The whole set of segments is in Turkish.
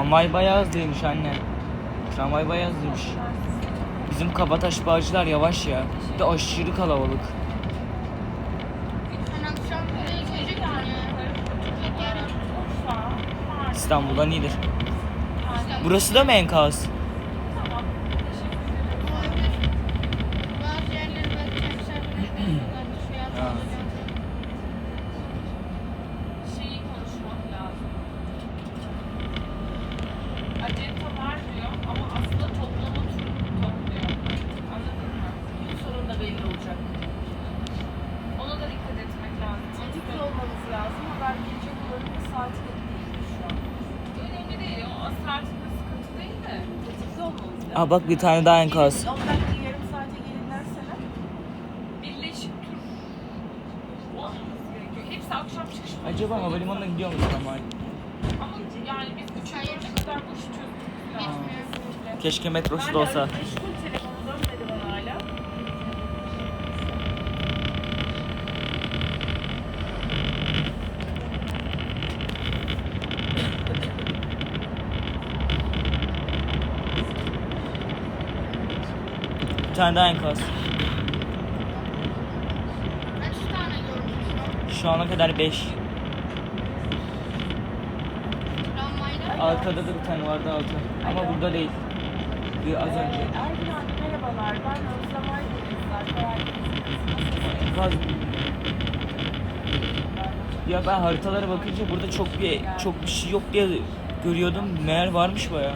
Tramvay bayağı hızlıymış anne. Tramvay bayağı hızlıymış. Bizim Kabataş Bağcılar yavaş ya. Bir de aşırı kalabalık. İstanbul'dan iyidir. Burası da mı enkaz? Aa bak bir tane daha enkaz. 10 dakika yarım saate gelin var. Acaba havalimanına gidiyor mu tramvay? Ama yani biz 3 ay kadar. Gitmiyor. Keşke metrosu da olsa. Tane daha enkaz. Şu ana kadar 5. şu an? Tramvayda. Arkada da bir tane vardı altı. Ama burada değil. Bir az önce. Ergin abi merhabalar. Ben Özlem. Enkaz. Ya ben haritalara bakınca burada çok bir çok bir şey yok diye görüyordum. Meğer varmış bayağı.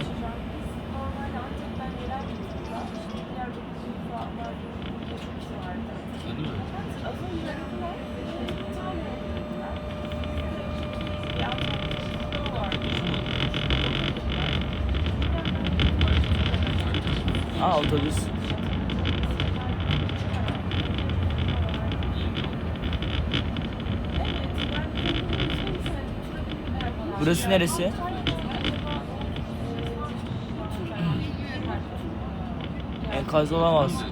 Aa otobüs. Burası neresi? Enkaz olamaz.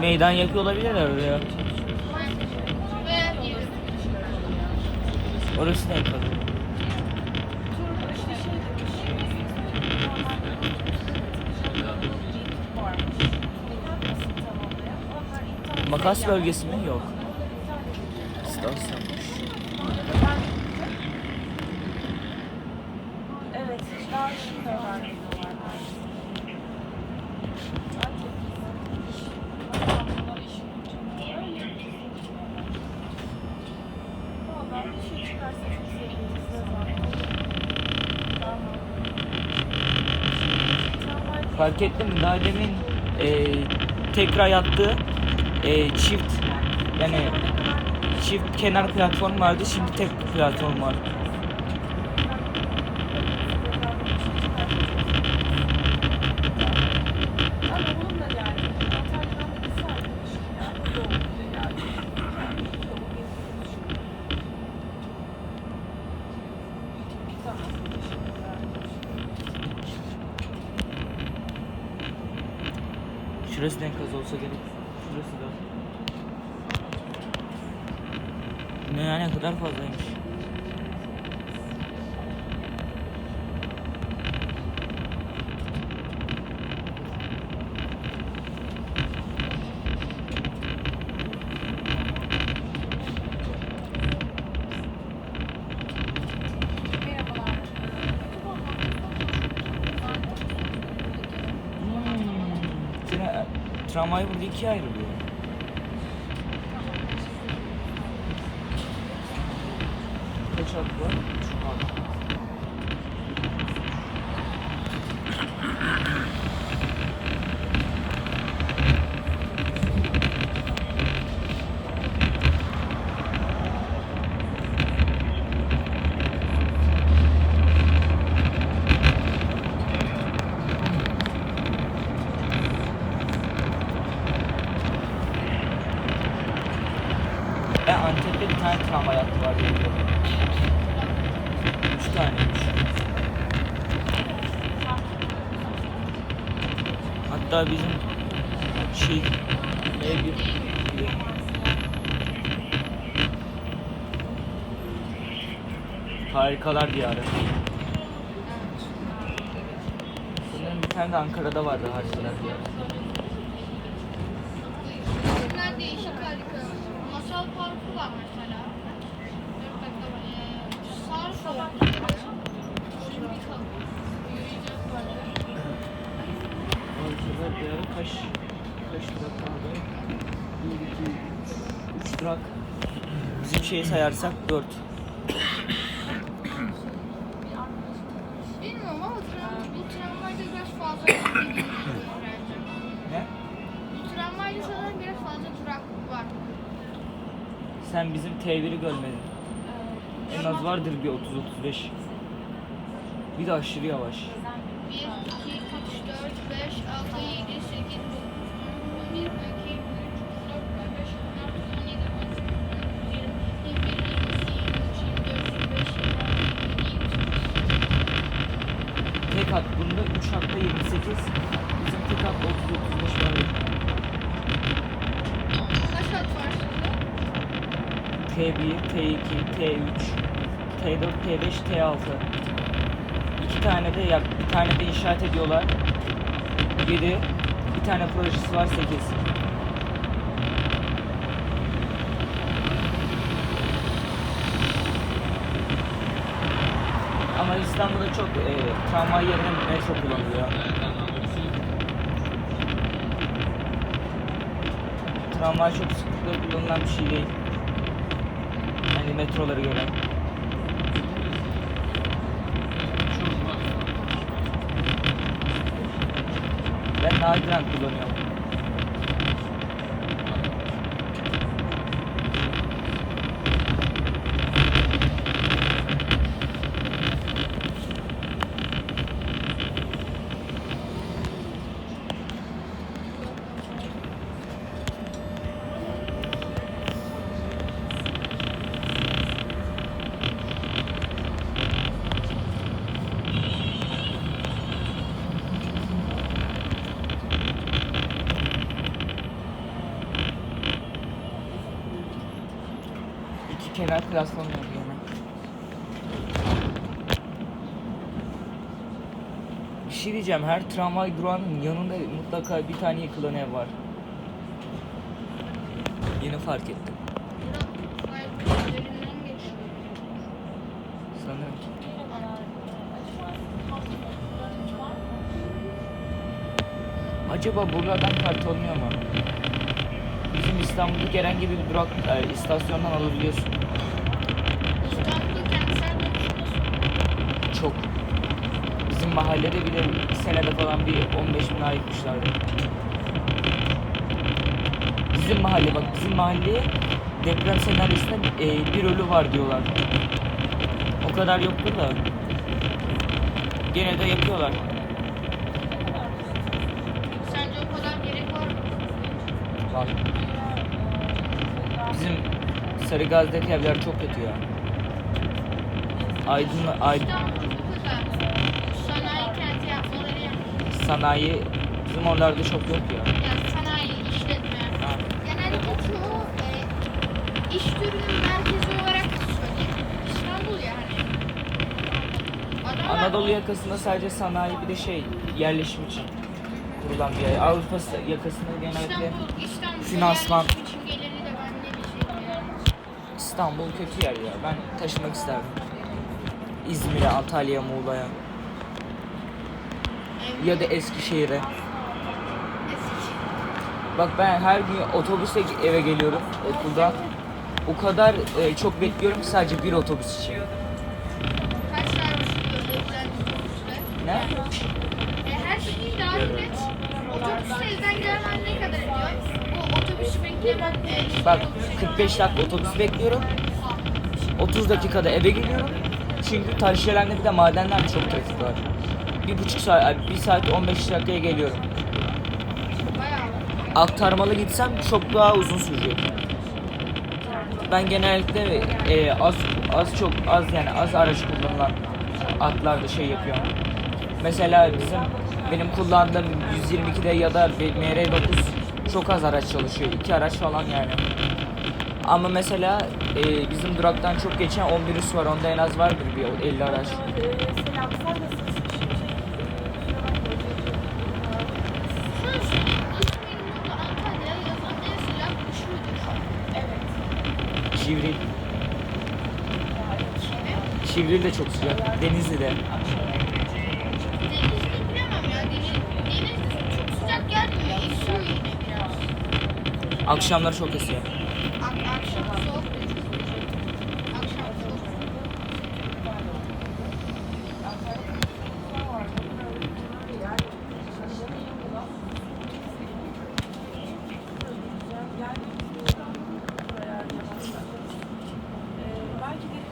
Meydan yakıyor olabilirler oraya. Orası da enkaz. Makas bölgesi mi? Yok. İstasyonmuş. Evet. Fark ettin mi? Daha demin e, tekrar yaptığı e, çift yani çift kenar platform vardı. Şimdi tek platform var. Ama bunun da geldi. Antalya'dan bir saat ya. Doğumda geldi. Tamam. Şurası da enkaz olsa gerek. Şurası da. Ne ne kadar fazlaymış. Hmm. Tra tramvay burada ikiye ayrılıyor. Kaç hat var? Üç hat. Ben Antep'te bir tane tramvay hattı var diye. Üç taneymiş. Hatta bizim şey ne bir Harikalar diyarı. Sanırım bir tane de Ankara'da vardı harikalar diyarı. Var mesela. Dört dakika var. Ee, Sarp var. Şimdi bir kalk. Yürüyeceğiz böyle. Harikalar diyarı kaç kaç durak kaldı? 1, 2, 3, 3 durak. Bizim şeyi sayarsak 4. Bilmiyorum ama tram, bu tramvayda biraz fazla Sen bizim T1'i görmedin. En az vardır bir 30-35. Bir de aşırı yavaş. 1, 2, 3, 4, 5, 6, 7, 8, 9, 10, 11, 12, 13, 14, 15, 16, 17, 18, 19, 20, 21, 22, 23, 24, 25, 26, 27, 28. Tek hat bunda 3 hatta 28. Bizim tek hatta 30-35 var. T1, T2, T3, T4, T5, T6. İki tane de ya bir tane de inşaat ediyorlar. 7. Bir tane projesi var 8. Ama İstanbul'da çok e, tramvay yerine metro kullanılıyor. Tramvay çok sıklıkla kullanılan bir şey değil. Yani metrolara göre. Ben nadiren kullanıyorum. Kenar var yine. Bir şey diyeceğim, her tramvay durağının yanında mutlaka bir tane yıkılan ev var. Yeni fark ettim. Sanırım. Acaba buralardan kart olmuyor mu? Bizim İstanbul'daki herhangi bir durak e, istasyondan alabiliyorsun. Mahallede bile senede falan bir 15 bin ayırmışlardı. Bizim mahalle bak bizim mahalleye deprem senaryosunda e, bir ölü var diyorlar. O kadar yoktur da. Gene de yapıyorlar. Sence o kadar gerek var mı? Var. Bizim Sarıgaz'daki evler çok kötü ya. Aydın, Aydın sanayi bizim oralarda çok yok ya. Yani sanayi, işletme. Ha. Genellikle çoğu e, iş türünün merkezi olarak söyleyeyim. İstanbul yani. Adamlar Anadolu yakasında sadece sanayi bir de şey yerleşim için kurulan bir yer. Avrupa yakasında genellikle İstanbul, finansman. yerleşim için geliri de ben ne diyeceğim yani. İstanbul kötü yer ya. Ben taşımak isterdim. İzmir'e, Antalya'ya, Muğla'ya ya da Eskişehir'e. Eski. Bak ben her gün otobüsle eve geliyorum okuldan. O kadar e, çok bekliyorum ki sadece bir otobüs için. Kaç? Ne? E, her şeyi dahil et. Otobüsle gelmen ne kadar ediyor? O otobüsü beklemen. E, Bak otobüse 45 dakika otobüs bekliyorum. 30 dakikada eve geliyorum. Çünkü Taşdelen'de bir de madenler çok trafik var. Bir buçuk saat, bir saat 15 dakikaya geliyorum. Aktarmalı gitsem çok daha uzun sürecek. Ben genellikle e, az az çok az yani az araç kullanılan atlarda şey yapıyorum. Mesela bizim benim kullandığım 122'de ya da MR9 çok az araç çalışıyor. iki araç falan yani. Ama mesela e, bizim duraktan çok geçen 11 üst var. Onda en az vardır bir 50 araç. Selam, sen nasılsın? Şu an şu İzmir'in burada Antalya'ya yazan en sıcak kışıdır. Evet. Şivril. Şivril de çok sıcak. Denizli'de. Denizli bilemem ya. Deniz, deniz çok sıcak gelmiyor. Biraz. Akşamları çok esiyor. Ak- akşam soğuk. Akşam soğuk. Belki de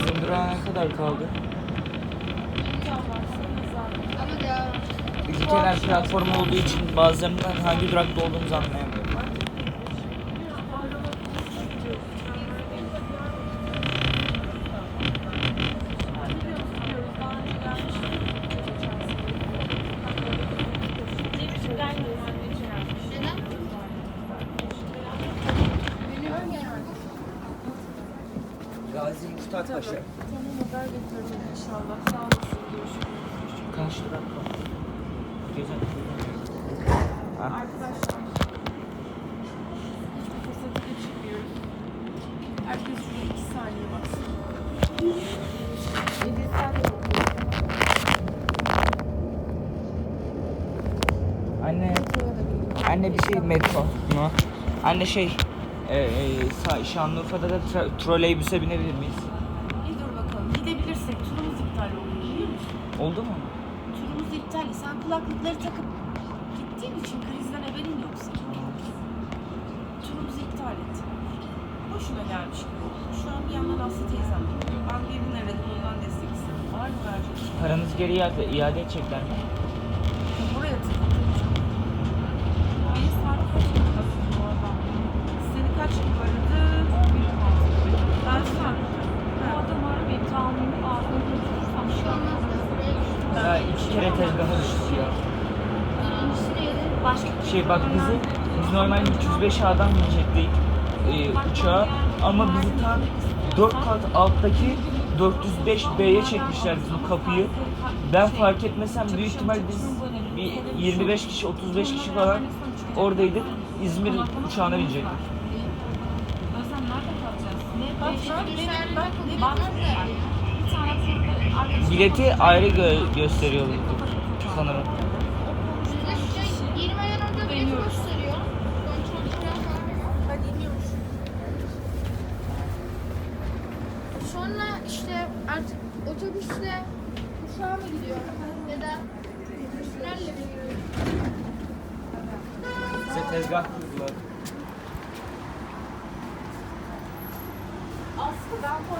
Bizim durağa ne kadar kaldı? Ülkeler platformu olduğu için bazılarından hangi durakta olduğumuzu anlayamıyorum. Herkes şuraya iki saniye baksın. Anne, anne bir şey metro mu? Anne şey, e, e, Sa- Şanlıurfa'da da tra- troleybüse binebilir miyiz? Bir dur bakalım. Gidebilirsek turumuz iptal oldu biliyor musun? Oldu mu? Turumuz iptal. Sen kulaklıkları takıp gittiğin için krizden haberin yok senin. Turumuzu iptal et. Gelmiş gibi oldu. Şu an bir yandan Aslı teyzem geliyor. Ben birini aradım ondan destek istedim. Var mı verecek? Paranızı geri iade, iade edecekler mi? Buraya tıklatacağım. Beni saat kaç basın bu adam? Seni kaç gibi aradı? 11 Ben şu an... Bu adam aramayı tahmini ağzına götürürsem şu an... Ya iki kere tezgaha düştük ya. Birincisi neydi? Başka Şey bak bizi, biz normalde 305 A'dan binecektik e, uçağa ama bizi tam 4 kat alttaki 405 B'ye çekmişler bizim kapıyı. Ben fark etmesem büyük ihtimal biz bir 25 kişi 35 kişi falan oradaydık. İzmir uçağına binecektik. Bileti ayrı gö- gösteriyordu sanırım. Otobüsle uçağa mı gidiyor? Ya da tünelle mi gidiyor? Bize tezgah kurdular. Aslı ben bu